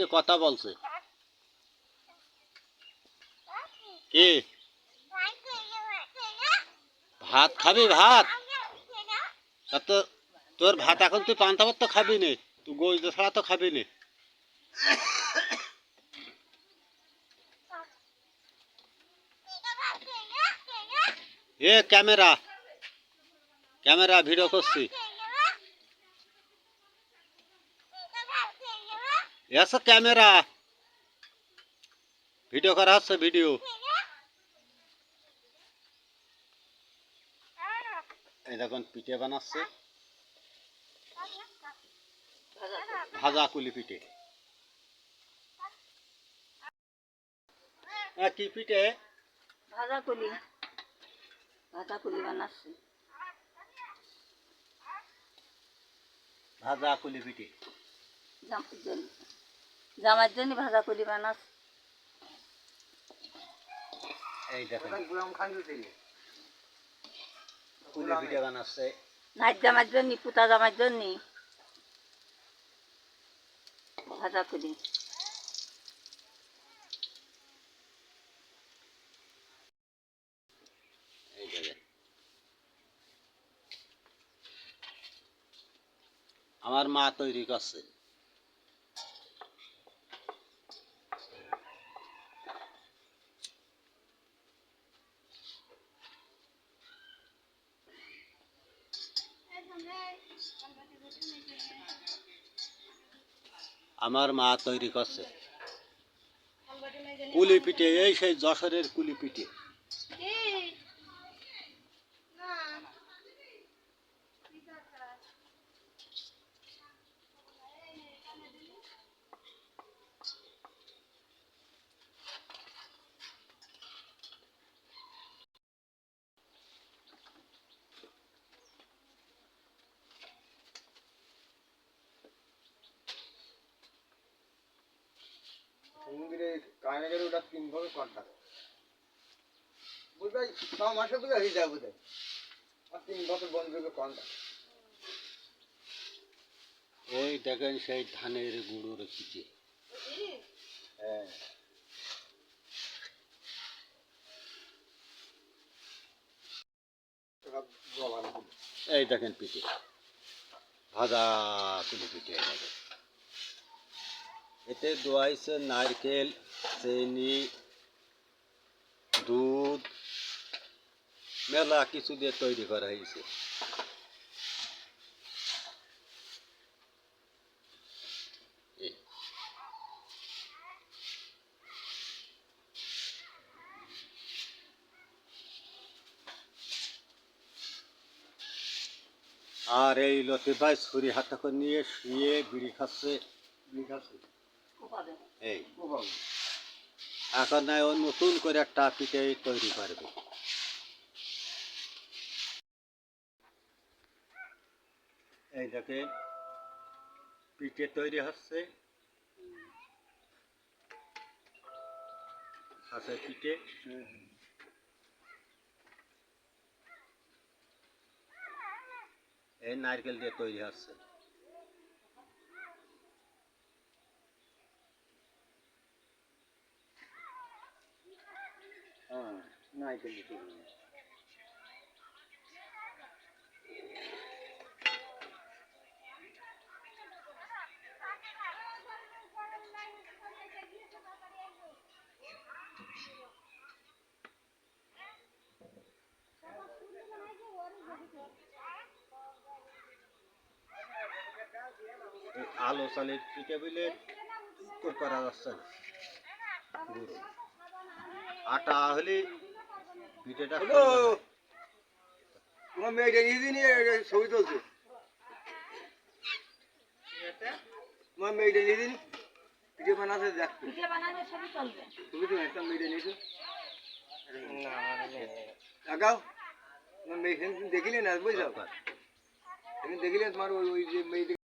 কথা বলছে। কি? ভাত খাবি ভাত? তো তোর ভাত এখন তুই পান্তা ভাত তো খাবি নে? তুই গোজ ছাড়া তো খাবি নে। এ ক্যামেরা। ক্যামেরা ভিডিও করছি। এসো ক্যামেরা ভিডিও করা হচ্ছে ভিডিও এই দেখুন পিঠে বানাচ্ছে ভাজা কুলি পিঠে হ্যাঁ কি পিঠে ভাজা কলি ভাজা কলি বানাচ্ছি ভাজা কুলি পিঠে জামার জন্য ভাজা কলি বানাচ্ছি এই দেখুন। কুলি পিঠে বানাচ্ছে। নাচ জামার জন্য পুতা জামার জন্য ভাজা আমার মা তৈরি করছে। আমার মা তৈরি করছে। কুলি পিঠে এই সেই যশোরের কুলি পিঠে সমুদ্রে কানে গেলে ওটা তিন ভাবে কন্টা বুঝতে ছ মাসে তো হয়ে যাবে বোধ আর তিন বছর বন্ধ হবে কন্টা এই দেখেন সেই ধানের গুঁড়োর পিঠে হ্যাঁ। এই দেখেন পিঠে। ভাজা কুলি পিঠে। এতে দোয়াইছে নারকেল, চিনি, দুধ, মেলা কিছু দিয়ে তৈরি করা হয়েছে আর এই লতি ভাই ছুরি হাতে করে নিয়ে শুয়ে বিড়ি খাচ্ছে। বিড়ি খাচ্ছে? এই। এখন নাই ও নতুন করে একটা পিঠে তৈরি করবে। এই দেখে পিঠে তৈরি হচ্ছে। হাঁসের পিঠে। এই নারকেল দিয়ে তৈরি হচ্ছে। দিতে এই আলো চালের পিঠে করা যাচ্ছে না আটা হলে পিঠেটা তোমার মেয়েটা নিয়ে ছবি তুলছে। তোমার মেয়েটা নি পিঠে বানাতে দেখতো পিঠে বানালে সবই চলবে। তুমি তো একটা মেয়েটা নিয়েছো। লাগাও তোমার মেয়ে দেখিলে না বুঝলাম দেখিলে তোমার ওই ওই যে মেয়েটা